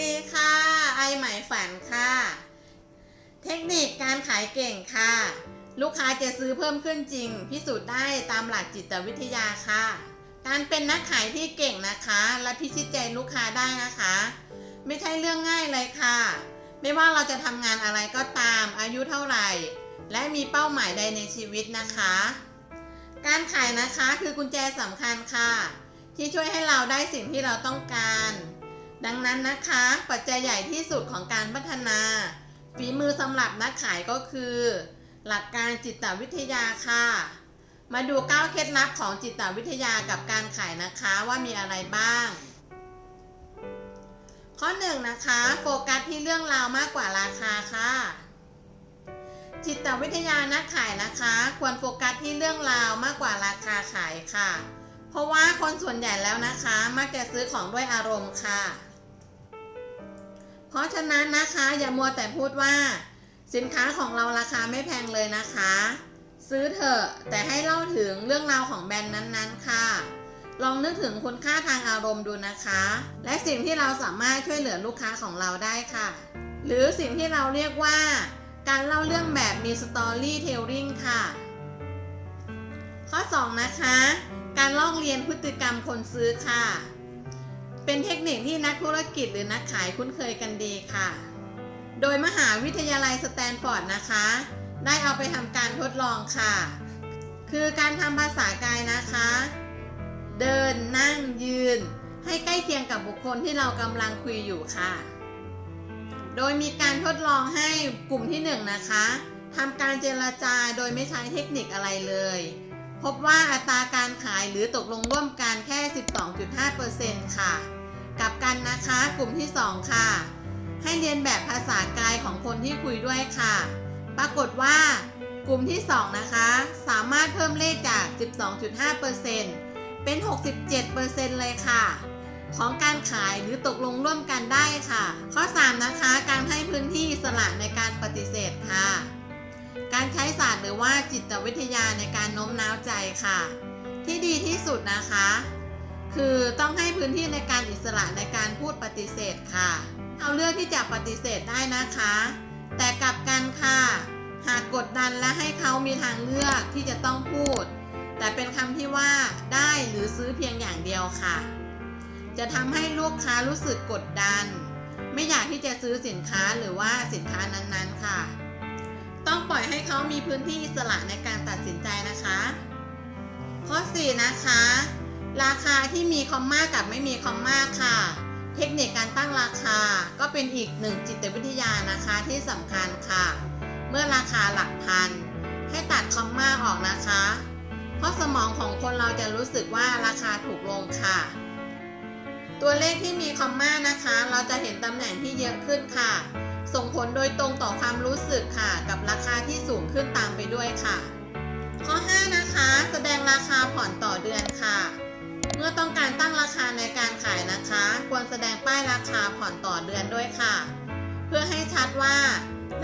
ดีค่ะ ไอไหมฝันค่ะ เทคนิคการขายเก่งค่ะ ลูกค้าจะซื้อเพิ่มขึ้นจริง พิสูจน์ได้ตามหลักจิตวิทยาค่ะ การเป็นนักขายที่เก่งนะคะ และพิชิตใจลูกค้าได้นะคะ ไม่ใช่เรื่องง่ายเลยค่ะ ไม่ว่าเราจะทำงานอะไรก็ตามอายุเท่าไหร่ และมีเป้าหมายใดในชีวิตนะคะ การขายนะคะคือกุญแจสำคัญค่ะ ที่ช่วยให้เราได้สิ่งที่เราต้องการ ดังนั้นนะคะ ปัจจัยใหญ่ที่สุดของการพัฒนาฝีมือสำหรับนักขายก็คือ หลักการจิตวิทยาค่ะ มาดู 9 เคล็ดลับของจิตวิทยากับการขายนะคะว่ามีอะไรบ้าง ข้อ1นะคะโฟกัสที่เรื่องราวมากกว่าราคาค่ะ จิตวิทยานักขายนะคะ ควรโฟกัสที่เรื่องราวมากกว่าราคาขายค่ะ เพราะว่าคนส่วนใหญ่แล้วนะคะ มักจะซื้อของด้วยอารมณ์ค่ะ เพราะฉะนั้นนะคะอย่ามัวแต่พูดว่า สินค้าของเราราคาไม่แพงเลยนะคะ ซื้อเถอะแต่ให้เล่าถึงเรื่องราวของแบรนด์นั้นๆค่ะ ลองนึกถึงคุณค่าทางอารมณ์ดูนะคะ และสิ่งที่เราสามารถช่วยเหลือลูกค้าของเราได้ค่ะ หรือสิ่งที่เราเรียกว่า การเล่าเรื่องแบบมีสตอรี่เทลลิงค่ะ ข้อ 2 นะคะ การลอกเรียนพฤติกรรมคนซื้อค่ะ เป็นเทคนิคที่นักธุรกิจหรือนักขายคุ้นเคยกันดีค่ะ โดยมหาวิทยาลัยสแตนฟอร์ดนะคะ ได้เอาไปทำการทดลองค่ะ คือการทำภาษากายนะคะ เดินนั่งยืน ให้ใกล้เคียงกับบุคคลที่เรากำลังคุยอยู่ค่ะ โดยมีการทดลองให้กลุ่มที่1นงนะคะทำการเจรจาโดยไม่ใช้เทคนิคอะไรเลย พบว่าอัตราการขายหรือตกลงร่วมกันแค่ 12.5%ค่ะ กลับกันนะคะ กลุ่มที่ 2 ค่ะ ให้เรียนแบบภาษากายของคนที่คุยด้วยค่ะ ปรากฏว่ากลุ่มที่ 2 นะคะ สามารถเพิ่มเลขจาก 12.5%เป็น 67%เลยค่ะ ของการขายหรือตกลงร่วมกันได้ค่ะ ข้อ 3 นะคะ การให้พื้นที่อิสระในการปฏิเสธค่ะ การใช้ศาสตร์หรือว่าจิตวิทยาในการโน้มน้าวใจค่ะ ที่ดีที่สุดนะคะ คือต้องให้พื้นที่ในการอิสระในการพูดปฏิเสธค่ะ เอาเลือกที่จะปฏิเสธได้นะคะ แต่กลับกันค่ะ หากกดดันและให้เขามีทางเลือกที่จะต้องพูด แต่เป็นคำที่ว่าได้หรือซื้อเพียงอย่างเดียวค่ะ จะทำให้ลูกค้ารู้สึกกดดัน ไม่อยากที่จะซื้อสินค้าหรือว่าสินค้านั้นๆค่ะ ต้องปล่อยให้เขามีพื้นที่อิสระในการตัดสินใจนะคะ ข้อ 4 นะคะ ราคาที่มีคอมมากับไม่มีคอมมาค่ะ เทคนิคการตั้งราคาก็เป็นอีกหนึ่งจิตวิทยานะคะที่สำคัญค่ะ เมื่อราคาหลักพัน ให้ตัดคอมมาออกนะคะ เพราะสมองของคนเราจะรู้สึกว่าราคาถูกลงค่ะ ตัวเลขที่มีคอมมานะคะ เราจะเห็นตำแหน่งที่เยอะขึ้นค่ะ ส่งผลโดยตรงต่อความรู้สึกค่ะ กับราคาที่สูงขึ้นตามไปด้วยค่ะ ข้อ 5 นะคะ แสดงราคาผ่อนต่อเดือนค่ะ เมื่อต้องการตั้งราคาในการขายนะคะ ควรแสดงป้ายราคาผ่อนต่อเดือนด้วยค่ะ เพื่อให้ชัดว่า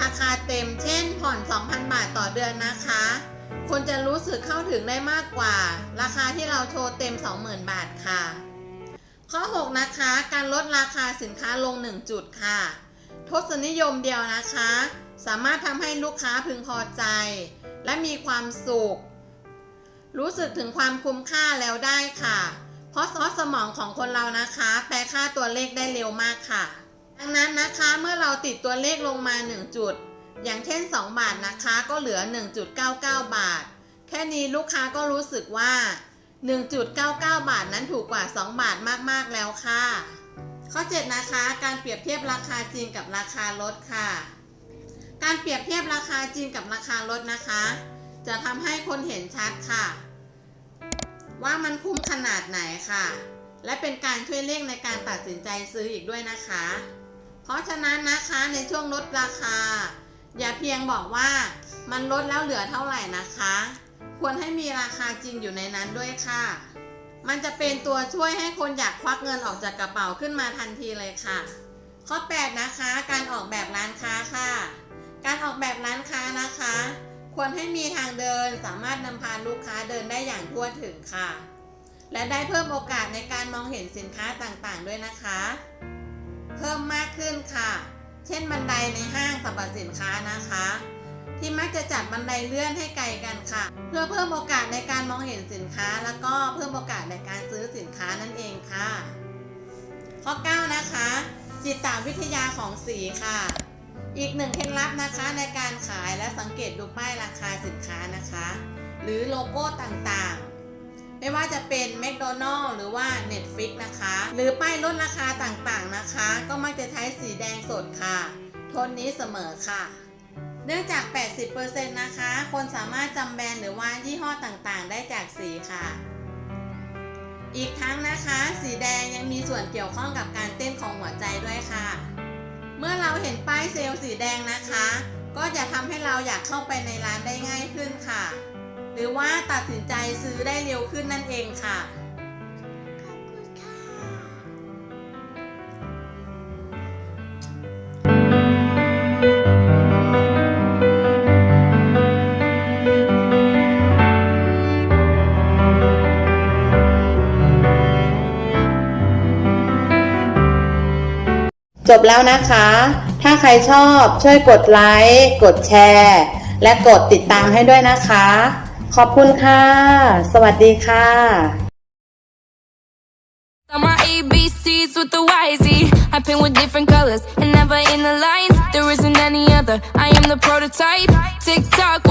ราคาเต็มเช่น ผ่อน 2,000 บาทต่อเดือนนะคะคนจะรู้สึกเข้าถึงได้มากกว่า ราคาที่เราโชว์เต็ม 20,000 บาทค่ะ ข้อ 6 นะคะ การลดราคาสินค้าลง 1 จุดค่ะ ทศนิยมเดียวนะคะ สามารถทำให้ลูกค้าพึงพอใจ และมีความสุข รู้สึกถึงความคุ้มค่าแล้วได้ค่ะ เพราะซอสสมองของคนเรานะคะ แปลค่าตัวเลขได้เร็วมากค่ะ ดังนั้นนะคะเมื่อเราติดตัวเลขลงมา 1 จุด อย่างเช่น 2 บาทนะคะก็เหลือ 1.99 บาท แค่นี้ลูกค้าก็รู้สึกว่า 1.99 บาทนั้นถูกกว่า 2 บาทมากๆแล้วค่ะ ข้อ 7 นะคะ การเปรียบเทียบราคาจริงกับราคาลดค่ะ การเปรียบเทียบราคาจริงกับราคาลดนะคะ จะทำให้คนเห็นชัดค่ะ ว่ามันคุ้มขนาดไหนค่ะ และเป็นการช่วยเร่งในการตัดสินใจซื้ออีกด้วยนะคะ เพราะฉะนั้นนะคะในช่วงลดราคา อย่าเพียงบอกว่ามันลดแล้วเหลือเท่าไหร่นะคะ ควรให้มีราคาจริงอยู่ในนั้นด้วยค่ะ มันจะเป็นตัวช่วยให้คนอยากควักเงินออกจากกระเป๋าขึ้นมาทันทีเลยค่ะ ข้อ 8 นะคะ การออกแบบร้านค้าค่ะ การออกแบบร้านค้านะคะ ควรให้มีทางเดินสามารถนำพาลูกค้าเดินได้อย่างทั่วถึงค่ะ และได้เพิ่มโอกาสในการมองเห็นสินค้าต่างๆ ด้วยนะคะ เพิ่มมากขึ้นค่ะ เช่นบันไดในห้างสรรพสินค้านะคะ ที่มักจะจัดบันไดเลื่อนให้ไกลกันค่ะ เพื่อเพิ่มโอกาสในการมองเห็นสินค้า แล้วก็เพิ่มโอกาสในการซื้อสินค้านั่นเองค่ะ ข้อ 9 นะคะ จิตตวิทยาของสีค่ะ อีกหนึ่งเคล็ดลับนะคะในการขายและสังเกตดูป้ายราคาสินค้านะคะ หรือโลโก้ต่างๆ ไม่ว่าจะเป็น McDonald หรือว่า Netflix นะคะ หรือป้ายลดราคาต่างๆนะคะ ก็มักจะใช้สีแดงสดค่ะโทนนี้เสมอค่ะ เนื่องจาก 80%นะคะ คนสามารถจำแบรนด์หรือว่ายี่ห้อต่างๆ ได้จากสีค่ะ อีกทั้งนะคะ สีแดงยังมีส่วนเกี่ยวข้องกับการเต้นของหัวใจด้วยค่ะ เมื่อเราเห็นป้ายเซลล์สีแดงนะคะ ก็จะทำให้เราอยากเข้าไปในร้านได้ง่ายขึ้นค่ะ หรือว่าตัดสินใจซื้อได้เร็วขึ้นนั่นเองค่ะ จบแล้วนะคะ ถ้าใครชอบช่วยกดไลค์ กดแชร์ และกดติดตามให้ด้วยนะคะ ขอบคุณค่ะ สวัสดีค่ะ On my ABCs with the YZ. I paint with different colors and never in the lines. There isn't any other. I am the prototype. TikTok.